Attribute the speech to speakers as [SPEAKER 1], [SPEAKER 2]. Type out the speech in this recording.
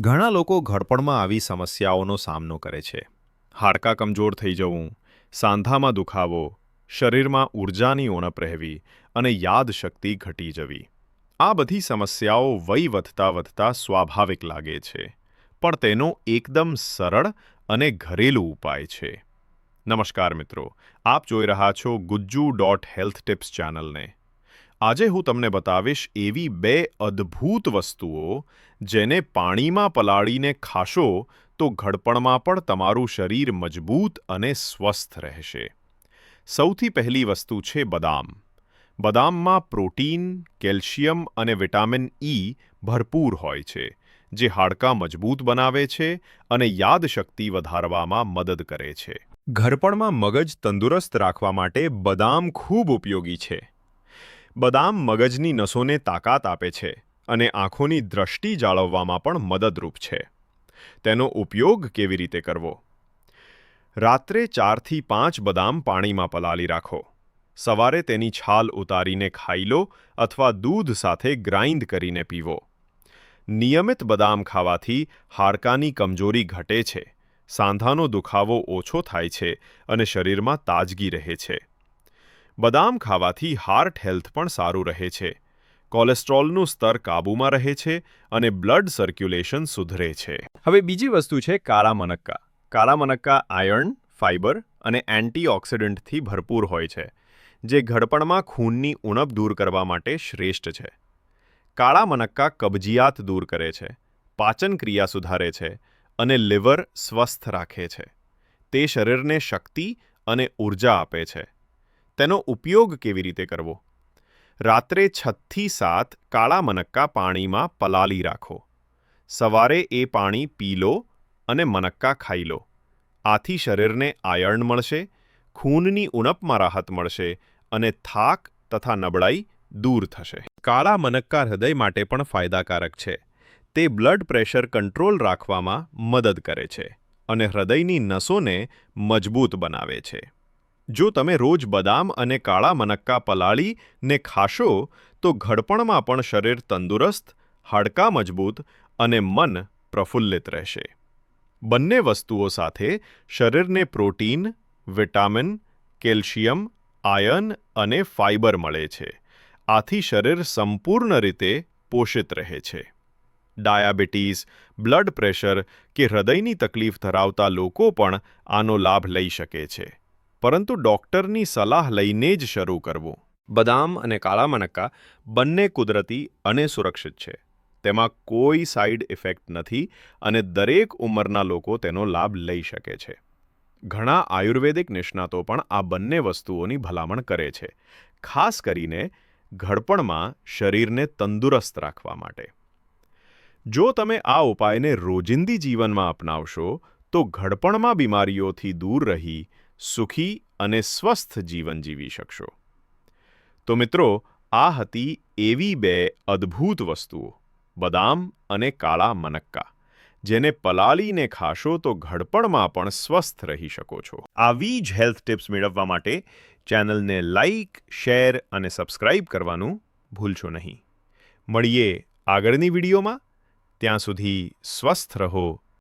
[SPEAKER 1] ઘણા લોકો ઘડપણમાં આવી સમસ્યાઓનો સામનો કરે છે. હાડકાં કમજોર થઈ જવું, સાંધામાં દુખાવો, શરીરમાં ઊર્જાની ઉણપ રહેવી અને યાદશક્તિ ઘટી જવી. આ બધી સમસ્યાઓ વય વધતા વધતા સ્વાભાવિક લાગે છે, પણ તેનો એકદમ સરળ અને ઘરેલું ઉપાય છે. નમસ્કાર મિત્રો, આપ જોઈ રહ્યા છો ગુજ્જુ ડોટ હેલ્થ ટિપ્સ ચેનલને. આજે હું તમને બતાવીશ એવી બે અદ્ભુત વસ્તુઓ જેને પાણીમાં પલાળીને ખાશો તો ઘડપણમાં પણ તમારું શરીર મજબૂત અને સ્વસ્થ રહેશે. સૌથી પહેલી વસ્તુ છે બદામ. બદામમાં પ્રોટીન, કેલ્શિયમ અને વિટામિન ઈ ભરપૂર હોય છે, જે હાડકાં મજબૂત બનાવે છે અને યાદશક્તિ વધારવામાં મદદ કરે છે. ઘરપણમાં મગજ તંદુરસ્ત રાખવા માટે બદામ ખૂબ ઉપયોગી છે. બદામ મગજની નસોને તાકાત આપે છે અને આંખોની દ્રષ્ટિ જાળવવામાં પણ મદદરૂપ છે. તેનો ઉપયોગ કેવી રીતે કરવો? રાત્રે ચારથી પાંચ બદામ પાણીમાં પલાળી રાખો. સવારે તેની છાલ ઉતારીને ખાઈ લો અથવા દૂધ સાથે ગ્રાઇન્ડ કરીને પીવો. નિયમિત બદામ ખાવાથી હાડકાની કમજોરી ઘટે છે, સાંધાનો દુખાવો ઓછો થાય છે અને શરીરમાં તાજગી રહે છે. બદામ ખાવાથી હાર્ટ હેલ્થ પણ સારું રહે છે. કોલેસ્ટ્રોલનું સ્તર કાબૂમાં રહે છે અને બ્લડ સર્ક્યુલેશન સુધરે છે.
[SPEAKER 2] હવે બીજી વસ્તુ છે કાળા મનક્કા. કાળા મનક્કા આયર્ન ફાઇબર અને એન્ટીઓક્સિડન્ટથી ભરપૂર હોય છે, જે ઘડપણમાં ખૂનની ઉણપ દૂર કરવા માટે શ્રેષ્ઠ છે. કાળા મનક્કા કબજિયાત દૂર કરે છે, પાચન ક્રિયા સુધારે છે અને લીવર સ્વસ્થ રાખે છે. તે શરીરને શક્તિ અને ઊર્જા આપે છે. તેનો ઉપયોગ કેવી રીતે કરવો? રાત્રે છથી સાત કાળા મનક્કા પાણીમાં પલાળી રાખો. સવારે એ પાણી પી લો અને મનક્કા ખાઈ લો. આથી શરીરને આયર્ન મળશે, ખૂનની ઉણપમાં રાહત મળશે અને થાક તથા નબળાઈ દૂર થશે. કાળા મનક્કા હૃદય માટે પણ ફાયદાકારક છે. તે બ્લડ પ્રેશર કંટ્રોલ રાખવામાં મદદ કરે છે અને હૃદયની નસોને મજબૂત બનાવે છે. જો તમે રોજ બદામ અને કાળા મનક્કા પલાળીને ખાશો, તો ઘડપણમાં પણ શરીર તંદુરસ્ત, હાડકાં મજબૂત અને મન પ્રફુલ્લિત રહેશે. બંને વસ્તુઓ સાથે શરીરને પ્રોટીન, વિટામિન, કેલ્શિયમ આયર્ન અને ફાઇબર મળે છે. આથી શરીર સંપૂર્ણ રીતે પોષિત રહે છે. ડાયાબિટીસ, બ્લડ પ્રેશર કે હૃદયની તકલીફ ધરાવતા લોકો પણ આનો લાભ લઈ શકે છે. પરંતુ ડૉક્ટરની સલાહ લઈને જ શરૂ કરવું. બદામ અને કાળા મનક્કા બંને કુદરતી અને સુરક્ષિત છે. તેમાં કોઈ સાઇડ ઇફેક્ટ નથી અને દરેક ઉંમરના લોકો તેનો લાભ લઈ શકે છે. ઘણા આયુર્વેદિક નિષ્ણાતો પણ આ બંને વસ્તુઓની ભલામણ કરે છે, ખાસ કરીને ઘડપણમાં શરીરને તંદુરસ્ત રાખવા માટે. જો તમે આ ઉપાયને રોજિંદી જીવનમાં અપનાવશો, તો ઘડપણમાં બીમારીઓથી દૂર રહી સુખી અને સ્વસ્થ જીવન જીવી શકશો. તો મિત્રો, આ હતી એવી બે અદ્ભુત વસ્તુઓ, બદામ અને કાળા મનક્કા, જેને પલાળીને ખાશો તો ઘડપણમાં પણ સ્વસ્થ રહી શકો છો. આવી જ હેલ્થ ટિપ્સ મેળવવા માટે ચેનલને લાઇક શેર અને સબસ્ક્રાઇબ કરવાનું ભૂલશો નહીં. મળીએ આગળની વિડીયોમાં. ત્યાં સુધી સ્વસ્થ રહો.